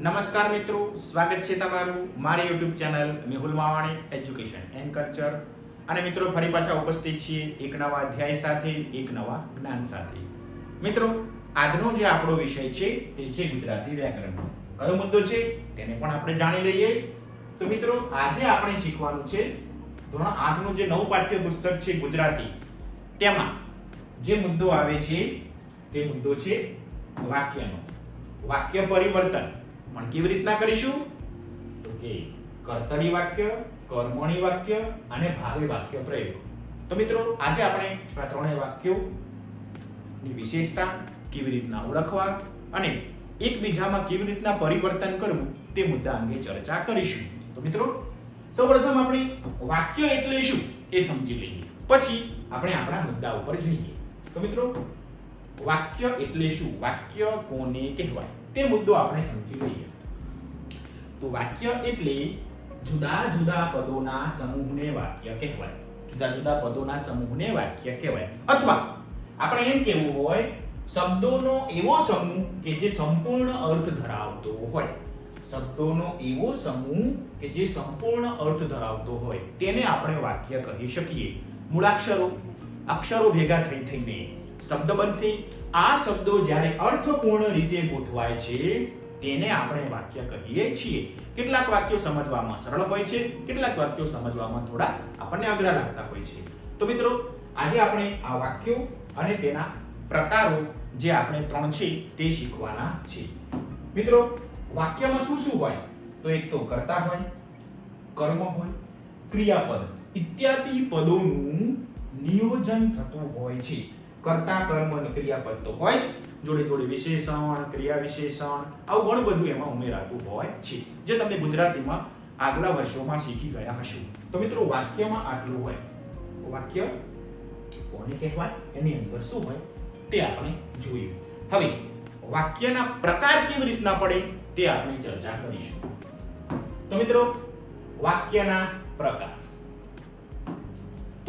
નમસ્કાર મિત્રો, સ્વાગત છે તમારું મારી YouTube channel Mehul Mavani education and culture અને મિત્રો, ફરી પાછા ઉપસ્થિત છીએ એક નવા અધ્યાય સાથે, એક નવા જ્ઞાન સાથે. મિત્રો, આજનો જે આપણો વિષય છે તે છે ગુજરાતી વ્યાકરણ. કયો મુદ્દો છે તેને પણ આપણે જાણી લઈએ. તો મિત્રો, આજે આપણે શીખવાનું છે ધોરણ આઠનું જે નવું પાઠ્ય પુસ્તક છે ગુજરાતી, તેમાં જે મુદ્દો આવે છે તે મુદ્દો છે વાક્યનો. વાક્ય પરિવર્તન. પણ કેવી રીતના કરીશું? તો કે કર્તરી વાક્ય કર્મણી વાક્ય અને ભાવે વાક્ય પ્રયોગ. તો મિત્રો, આજે આપણે આ ત્રણેય વાક્યો ની વિશેષતા કેવી રીતના ઓળખવા અને એકબીજામાં કેવી રીતના પરિવર્તન કરવું તે મુદ્દા અંગે ચર્ચા કરીશું. તો મિત્રો, સૌપ્રથમ આપણે વાક્ય એટલે શું એ સમજી લઈએ. પછી આપણે આપણા મુદ્દા ઉપર જઈએ. તો મિત્રો, વાક્ય એટલે શું? વાક્ય કોને કહેવાય? તે મુદ્દો આપણે સમજી લઈએ. તો વાક્ય એટલે જુદા જુદા પદોના સમૂહને વાક્ય કહેવાય. જુદા જુદા પદોના સમૂહને વાક્ય કહેવાય. અથવા આપણે એમ કહેવું હોય, શબ્દોનો એવો સમૂહ કે જે સંપૂર્ણ અર્થ ધરાવતો હોય. શબ્દોનો એવો સમૂહ કે જે સંપૂર્ણ અર્થ ધરાવતો હોય. તેને આપણે વાક્ય કહી શકીએ. મૂળાક્ષરો અક્ષરો ભેગા થઈ થઈને. શબ્દ બનશે. આ શબ્દો જ્યારે અર્થપૂર્ણ રીતે ગોઠવાય છે, તેને આપણે વાક્ય કહીએ છીએ. કેટલાક વાક્યો સમજવામાં સરળ હોય છે, કેટલાક વાક્યો સમજવામાં થોડા આપણને અઘરા લાગતા હોય છે. તો મિત્રો, આજે આપણે આ વાક્યો અને તેના પ્રકારો જે આપણે ત્રણ છે, તે શીખવાના છે. મિત્રો, વાક્યમાં શું શું હોય? તો એક તો કર્તા હોય, કર્મ હોય, ક્રિયાપદ, ઇત્યાદિ પદોનું નિયોજન થતું હોય છે. કર્તા, કર્મ અને ક્રિયાપદ તો હોય જ. જોડે જોડે વિશેષણ, ક્રિયા વિશેષણ, આવું ઘણું બધું એમાં ઉમેરાતું હોય છે. જે તમે ગુજરાતીમાં આગલા વર્ષોમાં શીખી ગયા હશો. તો મિત્રો, વાક્યમાં આટલું હોય. વાક્ય કોને કહેવાય? એની અંદર શું હોય? તે આપણે જોયું. હવે, વાક્યના પ્રકાર કેવી રીતના પડે? તે આપણે ચર્ચા કરીશું. તો મિત્રો, વાક્યના પ્રકાર.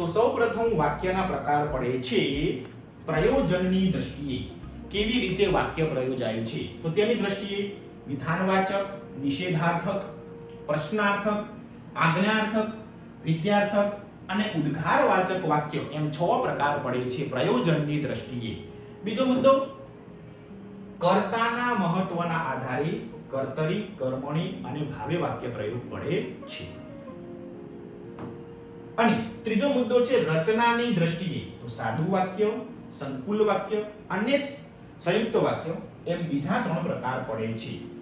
તો સૌપ્રથમ વાક્યના પ્રકાર પડે છે પ્રયોજનની દ્રષ્ટિએ. કેવી રીતે વાક્ય પ્રયોજાય છે? તો તેની દ્રષ્ટિએ વિધાનવાચક, નિષેધાર્થક, પ્રશ્નાર્થક, આજ્ઞાર્થક, વિદ્યાર્થક અને ઉદ્ગારવાચક વાક્ય એમ છ પ્રકાર પડે છે પ્રયોજનની દ્રષ્ટિએ. બીજો મુદ્દો, કર્તાના મહત્વના આધારે કર્તરી, કર્મણી અને ભાવે વાક્ય પ્રયોગ પડે છે. અને ત્રીજો મુદ્દો છે રચનાની દ્રષ્ટિએ. તો સાદું વાક્ય, સંકુલ વાક્ય અને સંયુક્ત વાક્ય એમ બીજા ત્રણ પ્રકાર પડે છે.